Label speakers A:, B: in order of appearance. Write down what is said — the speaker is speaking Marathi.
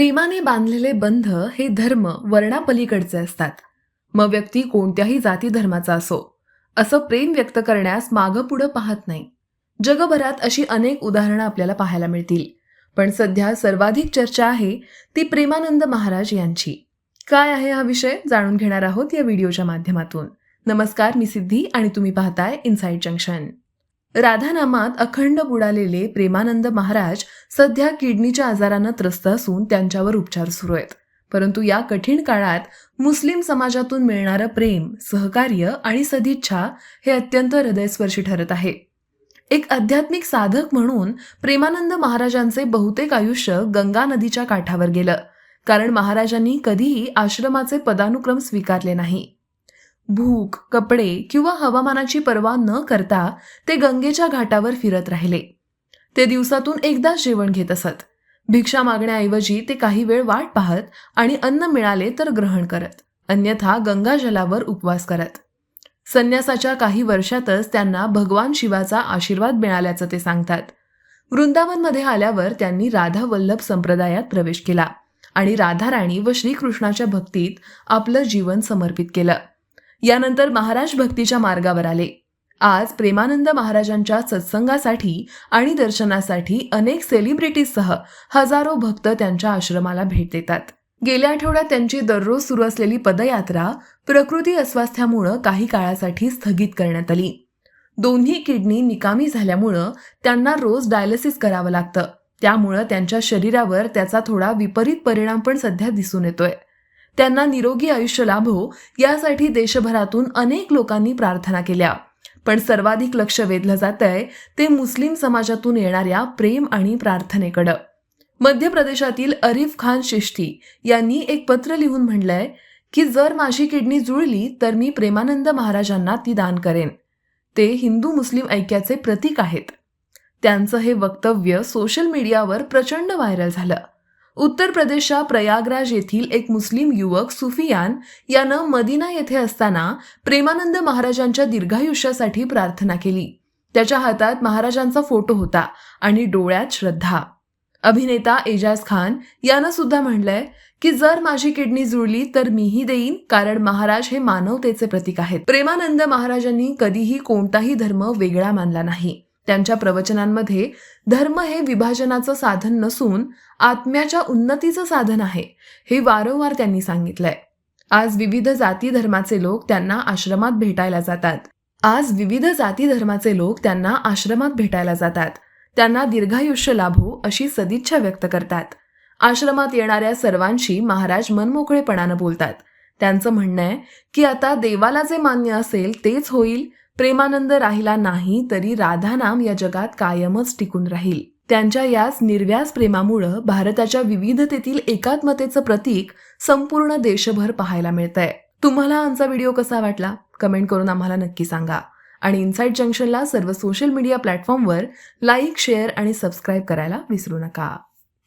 A: प्रेमाने बांधलेले बंध हे धर्म वर्णापलीकडचे असतात. मग व्यक्ती कोणत्याही जाती धर्माचा असो असं प्रेम व्यक्त करण्यास मागं पुढं पाहत नाही. जगभरात अशी अनेक उदाहरणं आपल्याला पाहायला मिळतील. पण सध्या सर्वाधिक चर्चा आहे ती प्रेमानंद महाराज यांची. काय आहे हा विषय जाणून घेणार आहोत या व्हिडिओच्या माध्यमातून. नमस्कार मी सिद्धी आणि तुम्ही पाहताय इनसाइड जंक्शन. राधानामात अखंड बुडालेले प्रेमानंद महाराज सध्या किडनीच्या आजारानं त्रस्त असून त्यांच्यावर उपचार सुरू आहेत. परंतु या कठीण काळात मुस्लिम समाजातून मिळणारं प्रेम सहकार्य आणि सदिच्छा हे अत्यंत हृदयस्पर्शी ठरत आहे. एक आध्यात्मिक साधक म्हणून प्रेमानंद महाराजांचे बहुतेक आयुष्य गंगा नदीच्या काठावर गेलं. कारण महाराजांनी कधीही आश्रमाचे पदानुक्रम स्वीकारले नाही. भूक कपडे किंवा हवामानाची पर्वा न करता ते गंगेच्या घाटावर फिरत राहिले. ते दिवसातून एकदाच जेवण घेत असत. भिक्षा मागण्याऐवजी ते काही वेळ वाट पाहत आणि अन्न मिळाले तर ग्रहण करत अन्यथा गंगाजलावर उपवास करत. संन्यासाच्या काही वर्षातच त्यांना भगवान शिवाचा आशीर्वाद मिळाल्याचं ते सांगतात. वृंदावनमध्ये आल्यावर त्यांनी राधा वल्लभ संप्रदायात प्रवेश केला आणि राधाराणी व श्रीकृष्णाच्या भक्तीत आपलं जीवन समर्पित केलं. यानंतर महाराज भक्तीच्या मार्गावर आले. आज प्रेमानंद महाराजांच्या सत्संगासाठी आणि दर्शनासाठी अनेक सेलिब्रिटीजसह हजारो भक्त त्यांच्या आश्रमाला भेट देतात. गेल्या आठवड्यात त्यांची दररोज सुरू असलेली पदयात्रा प्रकृती अस्वास्थ्यामुळं काही काळासाठी स्थगित करण्यात आली. दोन्ही किडनी निकामी झाल्यामुळं त्यांना रोज डायलिसिस करावं लागतं. त्यामुळं त्यांच्या शरीरावर त्याचा थोडा विपरीत परिणाम पण सध्या दिसून येतोय. त्यांना निरोगी आयुष्य लाभो यासाठी देशभरातून अनेक लोकांनी प्रार्थना केल्या. पण सर्वाधिक लक्ष वेधलं जात आहे ते मुस्लिम समाजातून येणाऱ्या प्रेम आणि प्रार्थनेकडं. मध्य प्रदेशातील अरिफ खान शिष्टी यांनी एक पत्र लिहून म्हणलंय की जर माझी किडनी जुळली तर मी प्रेमानंद महाराजांना ती दान करेन. ते हिंदू मुस्लिम ऐक्याचे प्रतीक आहेत. त्यांचं हे वक्तव्य सोशल मीडियावर प्रचंड व्हायरल झालं. उत्तर प्रदेशच्या प्रयागराज येथील एक मुस्लिम युवक सुफियान यानं मदिना येथे असताना प्रेमानंद महाराजांच्या दीर्घायुष्यासाठी प्रार्थना केली. त्याच्या हातात महाराजांचा फोटो होता आणि डोळ्यात श्रद्धा. अभिनेता एजाज खान यानं सुद्धा म्हणलंय की जर माझी किडनी जुळली तर मीही देईन कारण महाराज हे मानवतेचे प्रतीक आहेत. प्रेमानंद महाराजांनी कधीही कोणताही धर्म वेगळा मानला नाही. त्यांच्या प्रवचनांमध्ये धर्म हे विभाजनाचं साधन नसून आत्म्याच्या उन्नतीचं साधन आहे हे वारंवार त्यांनी सांगितलंय. आज विविध जाती धर्माचे लोक त्यांना आश्रमात भेटायला जातात. आज विविध जाती धर्माचे लोक त्यांना आश्रमात भेटायला जातात. त्यांना दीर्घायुष्य लाभो अशी सदिच्छा व्यक्त करतात. आश्रमात येणाऱ्या सर्वांशी महाराज मनमोकळेपणानं बोलतात. त्यांचं म्हणणं आहे की आता देवाला जे मान्य असेल तेच होईल प्रेमानंद राहिला नाही तरी राधानाम या जगात कायमच टिकून राहील. त्यांच्या याच निर्व्यास प्रेमामुळं भारताच्या विविधतेतील एकात्मतेचं प्रतीक संपूर्ण देशभर पाहायला मिळतंय. तुम्हाला आमचा व्हिडिओ कसा वाटला? कमेंट करून आम्हाला नक्की सांगा. आणि इन्साईट जंक्शनला सर्व सोशल मीडिया प्लॅटफॉर्मवर लाईक शेअर आणि सबस्क्राईब करायला विसरू नका.